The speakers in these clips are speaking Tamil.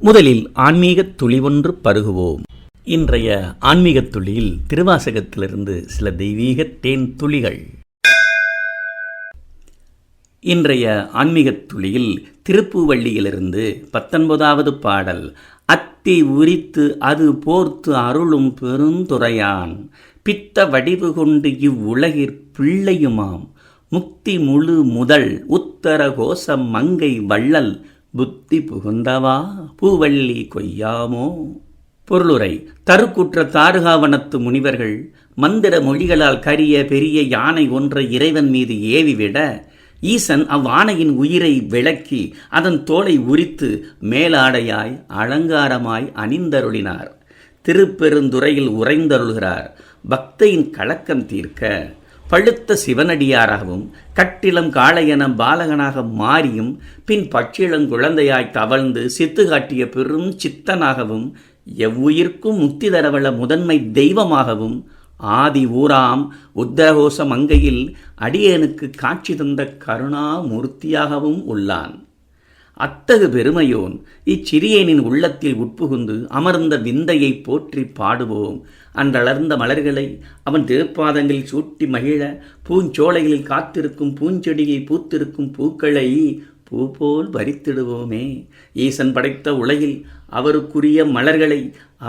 முதலில் ஆன்மீகத் துளி ஒன்று பருகுவோம். இன்றைய ஆன்மீகத் துளியில் திருவாசகத்திலிருந்து சில தெய்வீக தேன் துளிகள். இன்றைய ஆன்மீகத் துளியில் திருப்புவள்ளியிலிருந்து பத்தொன்பதாவது பாடல் அத்தி உரித்து அது போர்த்து அருளும் பெருந்துரையான் பித்த வடிவு கொண்டு இவ்வுலகிற் பிள்ளையுமாம். முக்தி முழு முதல் உத்தர கோசம் மங்கை வள்ளல் புத்தி புகுந்தவா? பூவள்ளி கொய்யாமோ? பொருளுரை தருக்குற்ற தாருகாவனத்து முனிவர்கள் மந்திர மொழிகளால் கரிய பெரிய யானை ஒன்றை இறைவன் மீது ஏவிவிட ஈசன் அவ்வானையின் உயிரை விளக்கி அதன் தோலை உரித்து மேலாடையாய் அலங்காரமாய் அணிந்தருளினார். திருப்பெருந்துறையில் உறைந்தருள்கிறார். பக்தையின் கலக்கம் தீர்க்க பழுத்த சிவனடியாராகவும் கட்டிலம் காளையன பாலகனாக மாறியும் பின் பச்சிளங்குழந்தையாய் தவழ்ந்து சித்து காட்டிய பெரும் சித்தனாகவும் எவ்வுயிர்க்கும் முக்தி தரவள முதன்மை தெய்வமாகவும் ஆதி ஊராம் உத்தரகோச மங்கையில் அடியேனுக்கு காட்சி தந்த கருணாமூர்த்தியாகவும் உள்ளான். அத்தகு பெருமையோன் இச்சிறியேனின் உள்ளத்தில் உட்புகுந்து அமர்ந்த விந்தையை போற்றி பாடுவோம். அன்றளர்ந்த மலர்களை அவன் திருப்பாதங்களில் சூட்டி மகிழ பூஞ்சோலைகளில் காத்திருக்கும் பூஞ்செடியில் பூத்திருக்கும் பூக்களை பூ போல் பறித்திடுவோமே ஈசன் படைத்த உலகில் அவருக்குரிய மலர்களை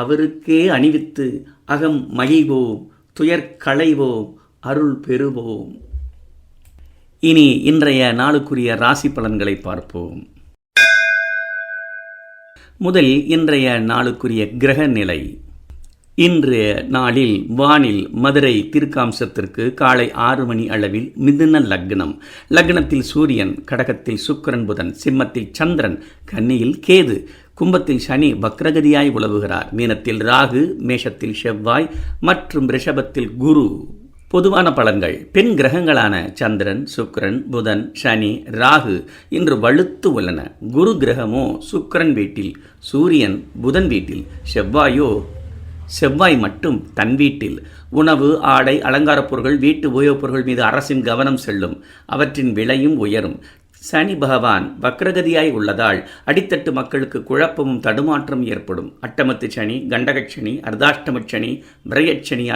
அவருக்கே அணிவித்து அகம் மகிழ்வோம் துயர் களைவோம் அருள் பெறுவோம். இனி இன்றைய நாளுக்குரிய ராசி பலன்களை பார்ப்போம். முதல் இன்றைய நாளுக்குரிய கிரக நிலை. இன்றைய நாளில் வானில் மதுரை திருக்காம்சத்திற்கு காலை ஆறு மணி அளவில் மிதுன லக்னம். லக்னத்தில் சூரியன் கடகத்தில் சுக்கரன் புதன் சிம்மத்தில் சந்திரன் கன்னியில் கேது. கும்பத்தில் சனி வக்ரகதியாய் உலவுகிறார். மீனத்தில் ராகு மேஷத்தில் செவ்வாய் மற்றும் ரிஷபத்தில் குரு. பொதுவான பலன்கள். பெண் கிரகங்களான சந்திரன் சுக்கரன் புதன் சனி ராகு இன்று வலுத்து உள்ளன. குரு கிரகமோ சுக்கரன் வீட்டில் சூரியன் புதன் வீட்டில் செவ்வாயோ செவ்வாய் மட்டும் தன் வீட்டில். உணவு ஆடை அலங்காரப் பொருட்கள் வீட்டு உபயோகப் பொருட்கள் மீது அரசின் கவனம் செல்லும். அவற்றின் விலையும் உயரும். சனி பகவான் வக்ரகதியாய் உள்ளதால் அடித்தட்டு மக்களுக்கு குழப்பமும் தடுமாற்றம் ஏற்படும். அட்டமத்து சனி கண்டகச்சனி சனி அர்த்தாஷ்டமச்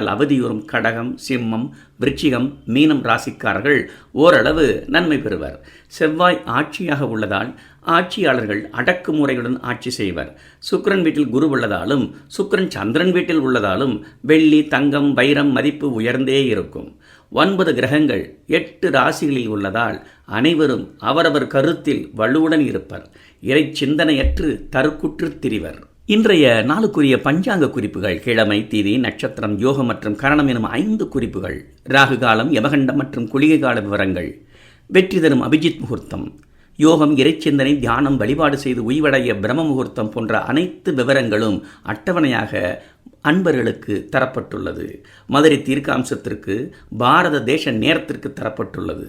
அவதியுறும் கடகம் சிம்மம் விருச்சிகம் மீனம் ராசிக்காரர்கள் ஓரளவு நன்மை பெறுவர். செவ்வாய் ஆட்சியாக உள்ளதால் ஆட்சியாளர்கள் அடக்குமுறையுடன் ஆட்சி செய்வர். சுக்கரன் வீட்டில் குரு உள்ளதாலும் சுக்கரன் சந்திரன் வீட்டில் உள்ளதாலும் வெள்ளி தங்கம் வைரம் மதிப்பு உயர்ந்தே இருக்கும். ஒன்பது கிரகங்கள் எட்டு ராசிகளில் உள்ளதால் அனைவரும் அவரவர் கருத்தில் வலுவுடன் இருப்பர். இறை சிந்தனையற்று தருக்குற்று திரிவர். இன்றைய நாளுக்குரிய பஞ்சாங்க குறிப்புகள் கிழமை தீதி நட்சத்திரம் யோகம் மற்றும் கரணம் எனும் ஐந்து குறிப்புகள் ராகு காலம் யமகண்டம் மற்றும் குளிகை கால விவரங்கள் வெற்றி தரும் அபிஜித் முகூர்த்தம் யோகம் இறைச்சிந்தனை தியானம் வழிபாடு செய்து உய்வடைய பிரம்ம முகூர்த்தம் போன்ற அனைத்து விவரங்களும் அட்டவணையாக அன்பர்களுக்கு தரப்பட்டுள்ளது. மதுரை தீர்க்காம்சத்திற்கு பாரத தேச நேரத்திற்கு தரப்பட்டுள்ளது.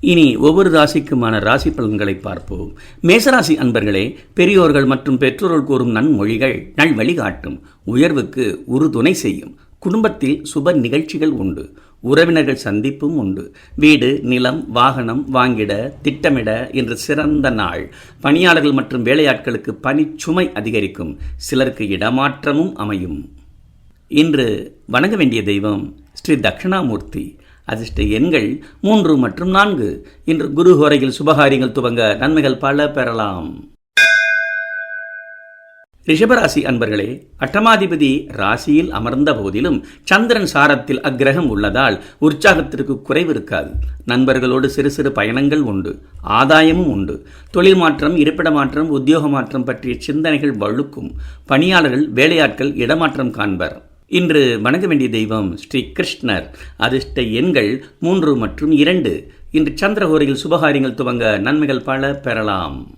இனி ஒவ்வொரு ராசிக்குமான ராசி பலன்களை பார்ப்போம். மேசராசி அன்பர்களே பெரியோர்கள் மற்றும் பெற்றோர்கள் கூறும் நன்மொழிகள் நல் வழிகாட்டும் உயர்வுக்கு உறுதுணை செய்யும் குடும்பத்தில் சுப நிகழ்ச்சிகள் உண்டு. உறவினர்கள் சந்திப்பும் உண்டு. வீடு நிலம் வாகனம் வாங்கிட திட்டமிட என்று சிறந்த நாள். பணியாளர்கள் மற்றும் வேலையாட்களுக்கு பணிச்சுமை அதிகரிக்கும். சிலருக்கு இடமாற்றமும் அமையும். இன்று வணங்க வேண்டிய தெய்வம் ஸ்ரீ தட்சிணாமூர்த்தி. அதிர்ஷ்ட எண்கள் மூன்று மற்றும் நான்கு. இன்று குரு ஹோரையில் சுபகாரியங்கள் துவங்க நன்மைகள் பல பெறலாம். ரிஷபராசி அன்பர்களே அட்டமாதிபதி ராசியில் அமர்ந்த போதிலும் சந்திரன் சாரத்தில் அக்கிரகம் உள்ளதால் உற்சாகத்திற்கு குறைவு இருக்காது. நண்பர்களோடு சிறு சிறு பயணங்கள் உண்டு ஆதாயமும் உண்டு. தொழில் மாற்றம் இருப்பிட மாற்றம் உத்தியோக மாற்றம் பற்றிய சிந்தனைகள் வழுக்கும். பணியாளர்கள் வேலையாட்கள் இடமாற்றம் காண்பர். இன்று வணங்க வேண்டிய தெய்வம் ஸ்ரீ கிருஷ்ணர். அதிர்ஷ்ட எண்கள் மூன்று மற்றும் இரண்டு. இன்று சந்திரகோரையில் சுபகாரியங்கள் துவங்க நன்மைகள் பல பெறலாம்.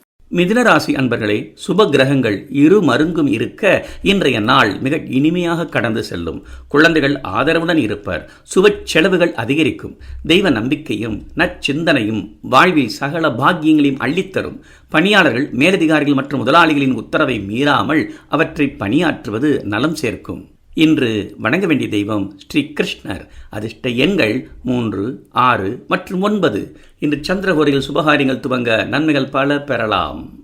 மிதுனராசி அன்பர்களே சுப கிரகங்கள் இரு மருங்கும் இருக்க இன்றைய நாள் மிக இனிமையாக கடந்து செல்லும். குழந்தைகள் ஆதரவுடன் இருப்பர். சுப செலவுகள் அதிகரிக்கும். தெய்வ நம்பிக்கையும் நச்சிந்தனையும் வாழ்வில் சகல பாக்கியங்களையும் அள்ளித்தரும். பணியாளர்கள் மேலதிகாரிகள் மற்றும் முதலாளிகளின் உத்தரவை மீறாமல் அவற்றை பணியாற்றுவது நலம் சேர்க்கும். இன்று வணங்க வேண்டிய தெய்வம் ஸ்ரீ கிருஷ்ணர். அதிர்ஷ்ட எண்கள் மூன்று ஆறு மற்றும் ஒன்பது. இன்று சந்திரகோரையில் சுபகாரியங்கள் துவங்க நன்மைகள் பல பெறலாம்.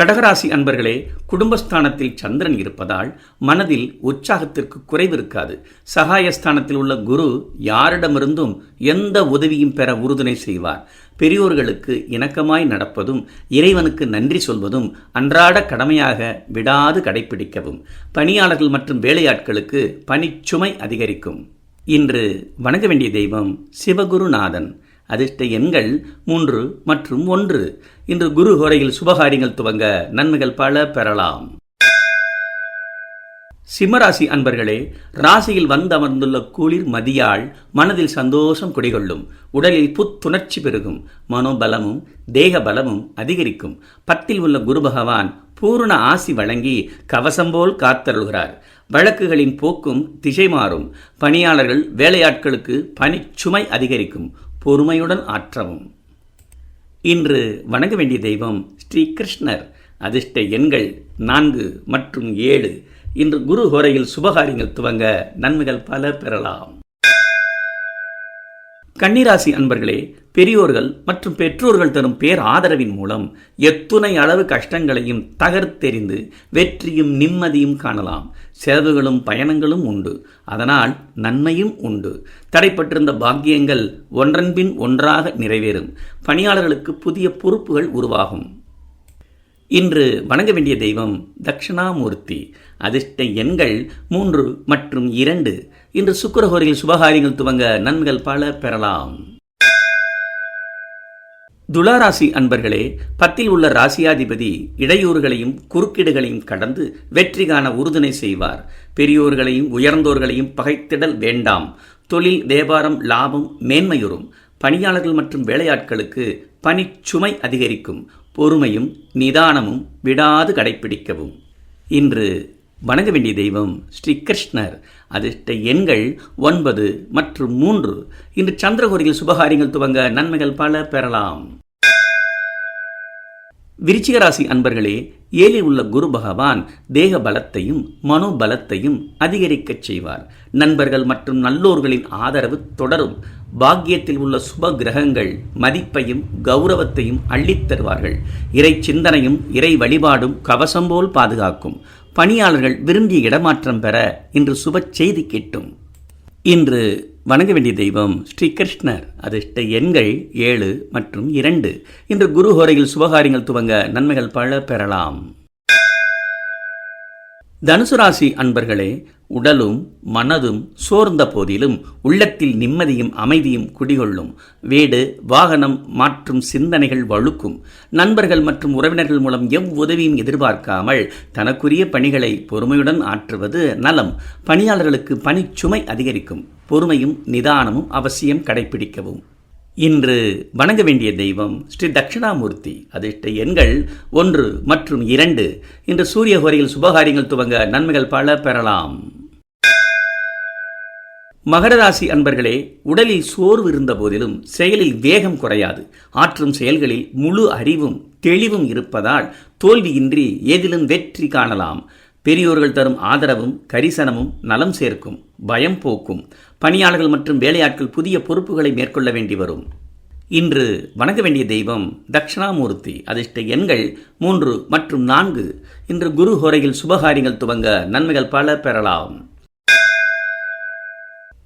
கடகராசி அன்பர்களே குடும்பஸ்தானத்தில் சந்திரன் இருப்பதால் மனதில் உற்சாகத்திற்கு குறைவு இருக்காது சகாயஸ்தானத்தில் உள்ள குரு யாரிடமிருந்தும் எந்த உதவியும் பெற உறுதுணை செய்வார். பெரியோர்களுக்கு இணக்கமாய் நடப்பதும் இறைவனுக்கு நன்றி சொல்வதும் அன்றாட கடமையாக விடாது கடைபிடிக்கவும். பணியாளர்கள் மற்றும் வேலையாட்களுக்கு பணிச்சுமை அதிகரிக்கும். இன்று வணங்க வேண்டிய தெய்வம் சிவகுருநாதன். அதிர்ஷ்ட எண்கள் மூன்று மற்றும் ஒன்று. இன்று குரு ஹோரையில் சுபகாரியங்கள் துவங்க நன்மைகள் பல பெறலாம். சிம்மராசி அன்பர்களே ராசியில் வந்தமர்ந்துள்ள குளிர் மதியாள் மனதில் சந்தோஷம் குடிகொள்ளும். உடலில் புத்துணர்ச்சி பெருகும். மனோபலமும் தேக பலமும் அதிகரிக்கும். பத்தில் உள்ள குரு பகவான் பூர்ண ஆசி வழங்கி கவசம் போல் காத்தருள்கிறார். வழக்குகளின் போக்கும் திசை மாறும். பணியாளர்கள் வேலையாட்களுக்கு பணிச்சுமை அதிகரிக்கும். பொறுமையுடன் ஆற்றவும். இன்று வணங்க வேண்டிய தெய்வம் ஸ்ரீ கிருஷ்ணர். அதிர்ஷ்ட எண்கள் நான்கு மற்றும் ஏழு. இன்று குரு ஹோரையில் சுபகாரியங்கள் துவங்க நன்மைகள் பல பெறலாம். கன்னிராசி அன்பர்களே பெரியோர்கள் மற்றும் பெற்றோர்கள் தரும் பேர் ஆதரவின் மூலம் எத்துணை அளவு கஷ்டங்களையும் தகர்த்தெறிந்து வெற்றியும் நிம்மதியும் காணலாம். செலவுகளும் பயணங்களும் உண்டு. அதனால் நன்மையும் உண்டு. தடைப்பட்டிருந்த பாக்கியங்கள் ஒன்றன்பின் ஒன்றாக நிறைவேறும். பணியாளர்களுக்கு புதிய பொறுப்புகள் உருவாகும். இன்று வணங்க வேண்டிய தெய்வம் தட்சிணாமூர்த்தி. அதிர்ஷ்ட எண்கள் மூன்று மற்றும் இரண்டு. இன்று சுக்கரஹோரியில் சுபகாரியங்கள் துவங்க நன்மைகள் பல பெறலாம். துளாராசி அன்பர்களே பத்தில் உள்ள ராசியாதிபதி இடையூறுகளையும் குறுக்கீடுகளையும் கடந்து வெற்றி காண உறுதுணை செய்வார். பெரியோர்களையும் உயர்ந்தோர்களையும் பகைத்திடல் வேண்டாம். தொழில் வியாபாரம் லாபம் மேன்மையுறும். பணியாளர்கள் மற்றும் வேலையாட்களுக்கு பணிச்சுமை அதிகரிக்கும். பொறுமையும் நிதானமும் விடாது கடைபிடிக்கவும். இன்று வணங்க வேண்டிய தெய்வம் ஸ்ரீ கிருஷ்ணர். அதிர்ஷ்ட எண்கள் ஒன்பது மற்றும் மூன்று. இன்று சந்திரகோரியில் சுபகாரியங்கள் துவங்க நன்மைகள் பல பெறலாம். விருச்சிகராசி அன்பர்களே ஏழில் உள்ள குரு பகவான் தேக பலத்தையும் மனோபலத்தையும் அதிகரிக்கச் செய்வார். நண்பர்கள் மற்றும் நல்லோர்களின் ஆதரவு தொடரும். பாக்கியத்தில் உள்ள சுப கிரகங்கள் மதிப்பையும் கௌரவத்தையும் அள்ளித் தருவார்கள். இறை சிந்தனையும் இறை வழிபாடும் கவசம் போல் பாதுகாக்கும். பணியாளர்கள் விரும்பிய இடமாற்றம் பெற இன்று சுப செய்தி கிட்டும். இன்று வணங்க வேண்டிய தெய்வம் ஸ்ரீ கிருஷ்ணர். அதிர்ஷ்ட எண்கள் ஏழு மற்றும் இரண்டு. இன்று குரு ஹோரையில் சுபகாரியங்கள் துவங்க நன்மைகள் பல பெறலாம். தனுசு ராசி அன்பர்களே உடலும் மனதும் சோர்ந்த போதிலும் உள்ளத்தில் நிம்மதியும் அமைதியும் குடிகொள்ளும். வீடு வாகனம் மாற்றும் சிந்தனைகள் வழுக்கும். நண்பர்கள் மற்றும் உறவினர்கள் மூலம் எவ்வுதவியும் எதிர்பார்க்காமல் தனக்குரிய பணிகளை பொறுமையுடன் ஆற்றுவது நலம். பணியாளர்களுக்கு பணிச்சுமை அதிகரிக்கும். பொறுமையும் நிதானமும் அவசியம் கடைபிடிக்கவும். இன்று வணங்க வேண்டிய தெய்வம் ஸ்ரீ தட்சிணாமூர்த்தி. அதிர்ஷ்ட எண்கள் ஒன்று மற்றும் இரண்டு. இன்று சூரிய ஹோரையில் சுபகாரியங்கள் துவங்க நன்மைகள் பல பெறலாம். மகர ராசி அன்பர்களே உடலில் சோர்வு இருந்த போதிலும் செயலில் வேகம் குறையாது. ஆற்றும் செயல்களில் முழு அறிவும் தெளிவும் இருப்பதால் தோல்வியின்றி எதிலும் வெற்றி காணலாம். பெரியோர்கள் தரும் ஆதரவும் கரிசனமும் நலம் சேர்க்கும் பயம் போக்கும். பணியாளர்கள் மற்றும் வேலையாட்கள் புதிய பொறுப்புகளை மேற்கொள்ள வேண்டி வரும். இன்று வணங்க வேண்டிய தெய்வம் தட்சிணாமூர்த்தி. அதிர்ஷ்ட எண்கள் மூன்று மற்றும் நான்கு. இன்று குரு ஹோரையில் சுபகாரியங்கள் துவங்க நன்மைகள் பல பெறலாம்.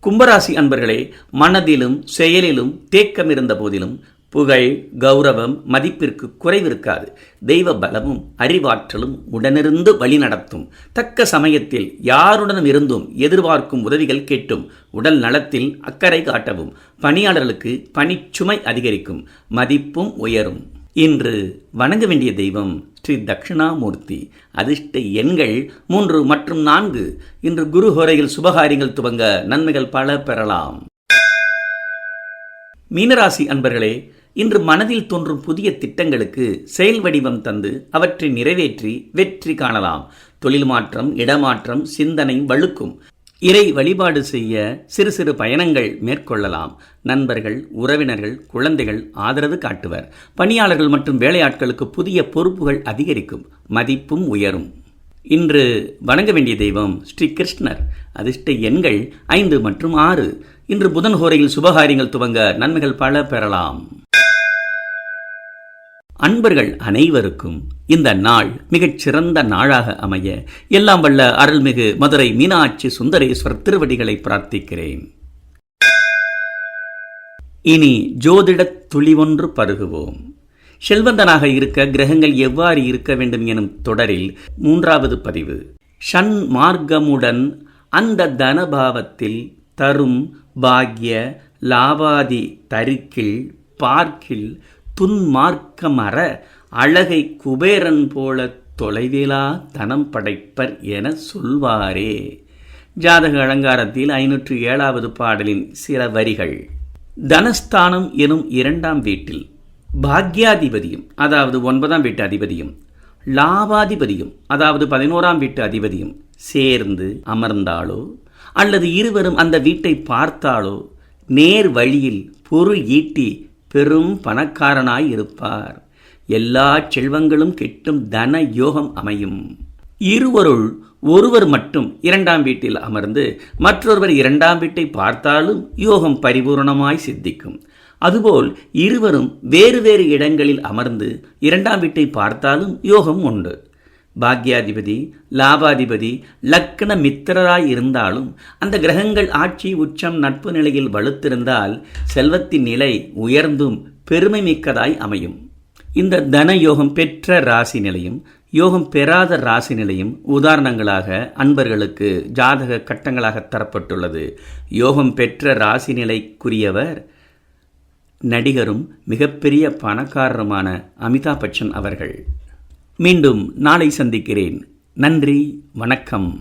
கும்பராசி அன்பர்களே மனதிலும் செயலிலும் தேக்கம் இருந்த போதிலும் புகழ் கௌரவம் மதிப்பிற்கு குறைவிருக்காது. தெய்வ பலமும் அறிவாற்றலும் உடனிருந்து வழிநடத்தும் தக்க சமயத்தில் யாருடனும் இருந்தும் எதிர்பார்க்கும் உதவிகள் கேட்டும். உடல் நலத்தில் அக்கறை காட்டவும். பணியாளர்களுக்கு பணிச்சுமை அதிகரிக்கும். மதிப்பும் உயரும். இன்று வணங்க வேண்டிய தெய்வம் ஸ்ரீ தட்சிணாமூர்த்தி. அதிர்ஷ்ட எண்கள் மூன்று மற்றும் நான்கு. இன்று குரு ஹோரையில் சுபகாரியங்கள் துவங்க நன்மைகள் பல பெறலாம். மீனராசி அன்பர்களே இன்று மனதில் தோன்றும் புதிய திட்டங்களுக்கு செயல் வடிவம் தந்து அவற்றை நிறைவேற்றி வெற்றி காணலாம். தொழில் மாற்றம் இடமாற்றம் சிந்தனை வழுக்கும். இறை வழிபாடு செய்ய சிறு சிறு பயணங்கள் மேற்கொள்ளலாம். நண்பர்கள் உறவினர்கள் குழந்தைகள் ஆதரவு காட்டுவர். பணியாளர்கள் மற்றும் வேலையாட்களுக்கு புதிய பொறுப்புகள் அதிகரிக்கும். மதிப்பும் உயரும். இன்று வணங்க வேண்டிய தெய்வம் ஸ்ரீ கிருஷ்ணர். அதிர்ஷ்ட எண்கள் ஐந்து மற்றும் ஆறு. இன்று புதன் ஹோரையில் சுபகாரியங்கள் துவங்க நன்மைகள் பல பெறலாம். அன்பர்கள் அனைவருக்கும் இந்த நாள் மிகச் சிறந்த நாளாக அமைய எல்லாம் வல்ல அருள்மிகு மதுரை மீனாட்சி சுந்தரேஸ்வர் திருவடிகளை பிரார்த்திக்கிறேன். இனி ஜோதிடத் ஒன்று பருகுவோம். செல்வந்தனாக இருக்க கிரகங்கள் எவ்வாறு இருக்க வேண்டும் எனும் தொடரில் மூன்றாவது பதிவு. ஷண் மார்க்கமுடன் அந்த தனபாவத்தில் தரும் பாக்ய லாவாதி தருக்கில் பார்க்கில் துன்மார்க்கமற அழகை குபேரன் போல தொலைவிலா தனம் படைப்பர் என சொல்வாரே. ஜாதக அலங்காரத்தில் ஐநூற்று ஏழாவது பாடலின் சில வரிகள். தனஸ்தானம் எனும் இரண்டாம் வீட்டில் பாக்யாதிபதியும் அதாவது ஒன்பதாம் வீட்டு அதிபதியும் லாபாதிபதியும் அதாவது பதினோராம் வீட்டு அதிபதியும் சேர்ந்து அமர்ந்தாலோ அல்லது இருவரும் அந்த வீட்டை பார்த்தாலோ நேர் வழியில் பொருள் ஈட்டி பெரும் பணக்காரனாய் இருப்பார். எல்லா செல்வங்களும் கெட்டும் தன யோகம் அமையும். இருவருள் ஒருவர் மட்டும் இரண்டாம் வீட்டில் அமர்ந்து மற்றொருவர் இரண்டாம் வீட்டை பார்த்தாலும் யோகம் பரிபூர்ணமாய் சித்திக்கும். அதுபோல் இருவரும் வேறு வேறு இடங்களில் அமர்ந்து இரண்டாம் வீட்டை பார்த்தாலும் யோகம் உண்டு. பாக்யாதிபதி லாபாதிபதி லக்கண மித்திரராய் இருந்தாலும் அந்த கிரகங்கள் ஆட்சி உச்சம் நட்பு நிலையில் வலுத்திருந்தால் செல்வத்தின் நிலை உயர்ந்தும் பெருமை மிக்கதாய் அமையும். இந்த தன யோகம் பெற்ற ராசி நிலையும் யோகம் பெறாத ராசி நிலையும் உதாரணங்களாக அன்பர்களுக்கு ஜாதக கட்டங்களாக தரப்பட்டுள்ளது. யோகம் பெற்ற ராசி நிலைக்குரியவர் நடிகரும் மிகப்பெரிய பணக்காரருமான அமிதாப் பச்சன் அவர்கள். மீண்டும் நாளை சந்திக்கிறேன். நன்றி வணக்கம்.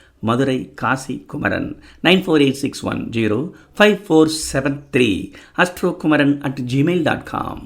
Madurai Kasi Kumaran. Nine four eight six one zero five four seven three. Astro Kumaran at Gmail dot com